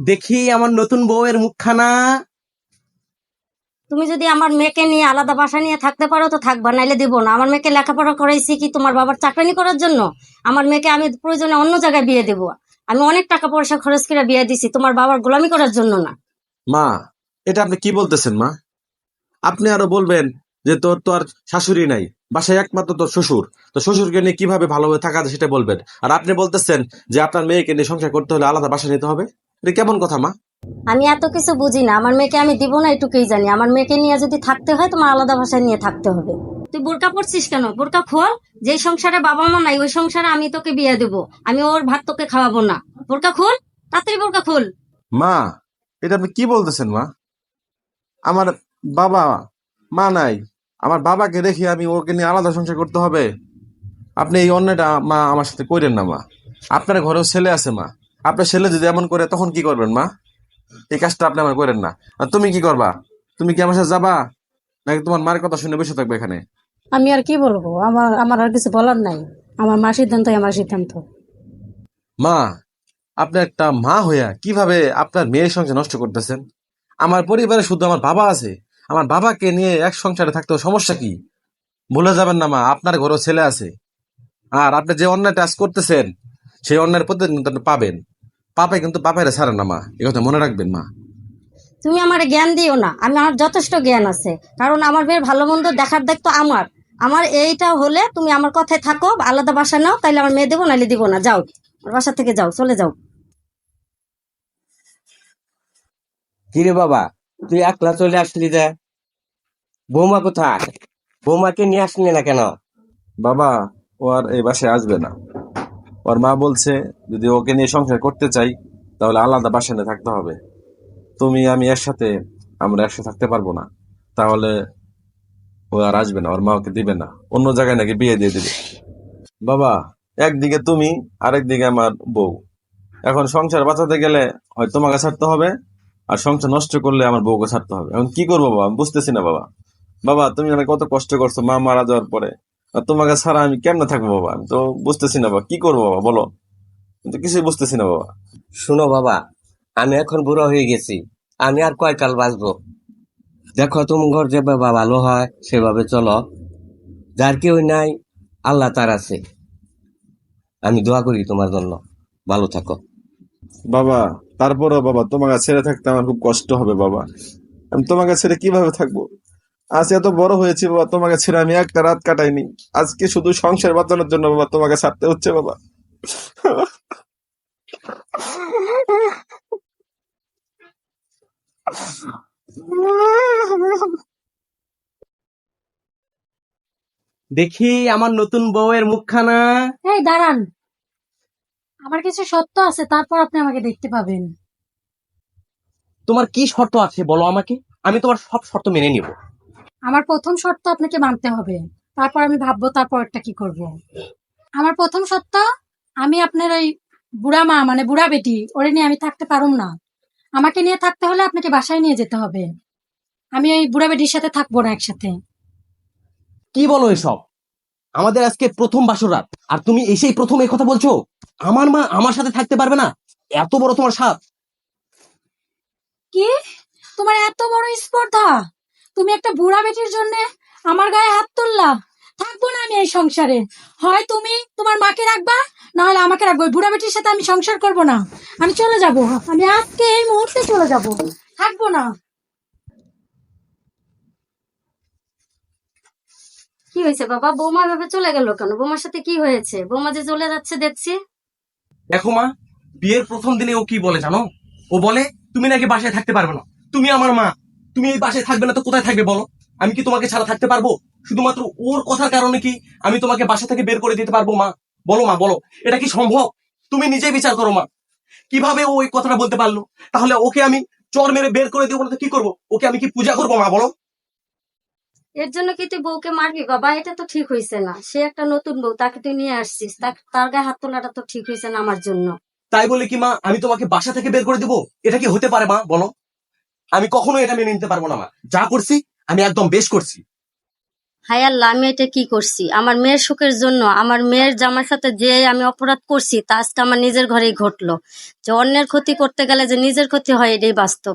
দেখি আমার নতুন বউয়ের মুখখানা। তুমি যদি আমার মেয়েকে নিয়ে আলাদা বাসা নিয়ে থাকতে পারো তো থাকবা নাইলে দিব না। আমার মেয়েকে লেখাপড়া করাইছি কি তোমার বাবার চাকরানি করার জন্য? আমার মেয়েকে আমি প্রয়োজনে অন্য জায়গায় বিয়ে দেবো। আমি অনেক টাকা পয়সা খরচ করে বিয়ে দিছি তোমার বাবার গোলামি করার জন্য না। মা এটা আপনি কি বলতেছেন মা? আপনি আরও বলবেন যে তোর তো আর শাশুড়ি নাই বাসায় একমাত্র তোর শ্বশুর। তো শ্বশুরকে নিয়ে কীভাবে ভালোভাবে থাকা সেটা বলবেন। আর আপনি বলতেছেন যে আপনার মেয়েকে নিয়ে সংসার করতে হলে আলাদা বাসা নিতে হবে? এটা কেমন কথা মা? আমি এত কিছু বুঝি না। আমার মেয়েকে আমি দিব না এটুকুই জানি। আমার মেয়েকে নিয়ে যদি থাকতে হয় তোমার আলাদা ভাষায় নিয়ে থাকতে হবে। তুই বোরকা পড়ছিস কেন? বোরকা খোল। যে সংসারে বাবা মা নাই ওই সংসারে আমি তোকে বিয়ে দেবো। আমি ওর ভাত তোকে খাওয়াবো না। বোরকা খোল। তাড়াতাড়ি বোরকা খোল। মা এটা আপনি কি বলতেছেন মা? আমার বাবা মা নাই। আমার বাবাকে রেখে আমি ওকে নিয়ে আলাদা সংসার করতে হবে। আপনি এই অন্যটা মা আমার সাথে করেন না মা। আপনার ঘরেও ছেলে আছে মা। আপনার ছেলে যদি এমন করে তখন কি করবেন মা? এই কাজটা আপনি আমার করেন না। আর তুমি কি করবা? তুমি কি আমার সাথে যাবা? নাকি তোমার মার কথা শুনে বসে থাকবে এখানে? আমি আর কি বলব? আমার আমার আর কিছু বলার নাই। আমার মা সিদ্ধান্তই আমার সিদ্ধান্ত। মা আপনি একটা মা হইয়া কীভাবে আপনার মেয়ের সংসার নষ্ট করতেছেন? আমার পরিবারে শুধু আমার বাবা আছে। আমার বাবাকে নিয়ে এক সংসারে থাকতে সমস্যা কি? ভুলে যাবেন না মা। আপনার ঘরেও ছেলে আছে। আর আপনি যে অন্যায় কাজ করতেছেন সেই অন্যায়ের প্রতিদিন আপনি পাবেন। পাপে কিন্তু বাপেরা ছাড়ে না মা। এ কথা মনে রাখবেন মা। তুমি আমার জ্ঞান দিও না। আমি আমার যথেষ্ট জ্ঞান আছে। কারণ আমার মেয়ের ভালো মন্দ দেখার দায়িত্ব আমার। আমার এইটা হলে তুমি আমার কথায় থাকো আলাদা বাসা নাও তাইলে আমার মেয়ে দেবো নাইলে দিব না। যাও আমার বাসা থেকে যাও চলে যাও। কিরে বাবা তুই একলা চলে আসলি যে? বৌমা কোথায়? বৌমাকে নিয়ে আসলি না কেন? বাবা ও আর এই বাসায় আসবে না। ওর মা বলছে, যদি ওকে নিয়ে সংসার করতে চাই, তাহলে আলাদা বাসায় থাকতে হবে। তুমি, আমি একসাথে, আমরা একসাথে থাকতে পারব না। তাহলে ও আর আসবে না, ওর মা ওকে দিবে না। অন্য জায়গায় নাকি বিয়ে দিয়ে দিবে। বাবা, একদিকে তুমি, আরেকদিকে আমার বউ। এখন সংসার বাঁচাতে গেলে হয় তোমাকে ছাড়তে হবে, আর সংসার নষ্ট করলে আমার বউকে ছাড়তে হবে। এখন কি করব বাবা? বুঝতেছি না বাবা। বাবা, তুমি অনেক কত কষ্ট করছ, মা মারা যাওয়ার পরে। তোমাকে ছাড়া আমি কেমনে থাকব বাবা? আমি তো বুঝতেছি না বাবা। কি করব বাবা? বলো। আমি তো কিছুই বুঝতেছি না বাবা। শুনো বাবা আমি এখন বুড়ো হয়ে গেছি। আমি আর কয়কাল বাঁচবো? দেখো তুমি ঘর যেভাবে ভালো হয় সেভাবে চলো। যার কেউ নাই আল্লাহ তার আছে। আমি দোয়া করি তোমার জন্য। ভালো থাকো। বাবা তারপরও বাবা তোমাকে ছেড়ে থাকতে আমার খুব কষ্ট হবে বাবা। আমি তোমাকে ছেড়ে কীভাবে থাকব? আজ এত বড় হয়েছি বাবা তোমাকে ছেড়ে আমি একটা রাত কাটাইনি। আজকে শুধু সংসার বাঁচানোর জন্য বাবা তোমাকে ছাড়তে হচ্ছে বাবা। দেখি আমার নতুন বউয়ের মুখখানা। এই দাঁড়ান। আমার কিছু সত্য আছে তারপর আপনি আমাকে দেখতে পাবেন। তোমার কি শর্ত আছে বলো আমাকে? আমি তোমার সব শর্ত মেনে নিব। আমার প্রথম শর্ত আপনাকে মানতে হবে। তারপর আমি ভাববো তারপরটা কি করব। আমার প্রথম শর্ত আমি আপনার ওই বুড়া মা মানে বুড়া বেটি ওরে নিয়ে আমি থাকতে পারুম না। আমাকে নিয়ে থাকতে হলে আপনাকে বাসায় নিয়ে যেতে হবে। আমি ওই বুড়া বেটির সাথে থাকব না একসাথে। কি বলো এসব? আমাদের আজকে প্রথম বাসর রাত আর তুমি এসেই প্রথম এই কথা বলছো? আমার মা আমার সাথে থাকতে পারবে না? এত বড় তোমার সাথ কি? তোমার এত বড় স্পর্ধা! তুমি একটা বুড়া বেটির জন্য আমার গায়ে হাত তুললা থাকব না আমি এই সংসারে। হয় তুমি তোমার মাকে রাখবা না হলে আমাকে রাখব। বুড়া বেটির সাথে আমি সংসার করব না। আমি চলে যাব। আমি আজকে এই মুহূর্তে চলে যাব। থাকব না। কি হয়েছে বাবা? বৌমা ভাবে চলে গেল কেন? বৌমার সাথে কি হয়েছে? বৌমা যে চলে যাচ্ছে দেখছি। দেখো মা বিয়ের প্রথম দিনে ও কি বলে জানো? ও বলে তুমি নাকি বাসায় থাকতে পারবে না। তুমি আমার মা। তুমি এই বাসায় থাকবে না তো কোথায় থাকবে বলো? আমি কি তোমাকে ছাড়া থাকতে পারব? শুধুমাত্র ওর কথার কারণে কি আমি তোমাকে বাসা থেকে বের করে দিতে পারব মা? বলো মা বলো। এটা কি সম্ভব? তুমি নিজেই বিচার করো মা। কীভাবে ও ওই কথাটা বলতে পারল? তাহলে ওকে আমি চর মেরে বের করে দেবো না তো কি করব? ওকে আমি কি পূজা করব মা বলো? এর জন্য কি তুই বউকে মারবি বাবা? এটা তো ঠিক হয়েছে না। সে একটা নতুন বউ তাকে তুই নিয়ে আসছিস। তার তার গায়ে হাত তোলাটা তো ঠিক হয়েছে না আমার জন্য। তাই বলে কি মা আমি তোমাকে বাসা থেকে বের করে দেবো? এটা কি হতে পারে মা বলো? আমি কখনো এটা মেনে নিতে পারব না, মা। যা করছি, আমি একদম বেশ করছি। হায় আল্লাহ, আমি এটা কি করছি? আমার মেয়ের সুখের জন্য, আমার মেয়ের জামার সাথে যে আমি অপরাধ করছি, তা আজকে আমার নিজের ঘরেই ঘটলো। যে অন্যের ক্ষতি করতে গেলে যে নিজের ক্ষতি হয়, এটাই বাস্তব।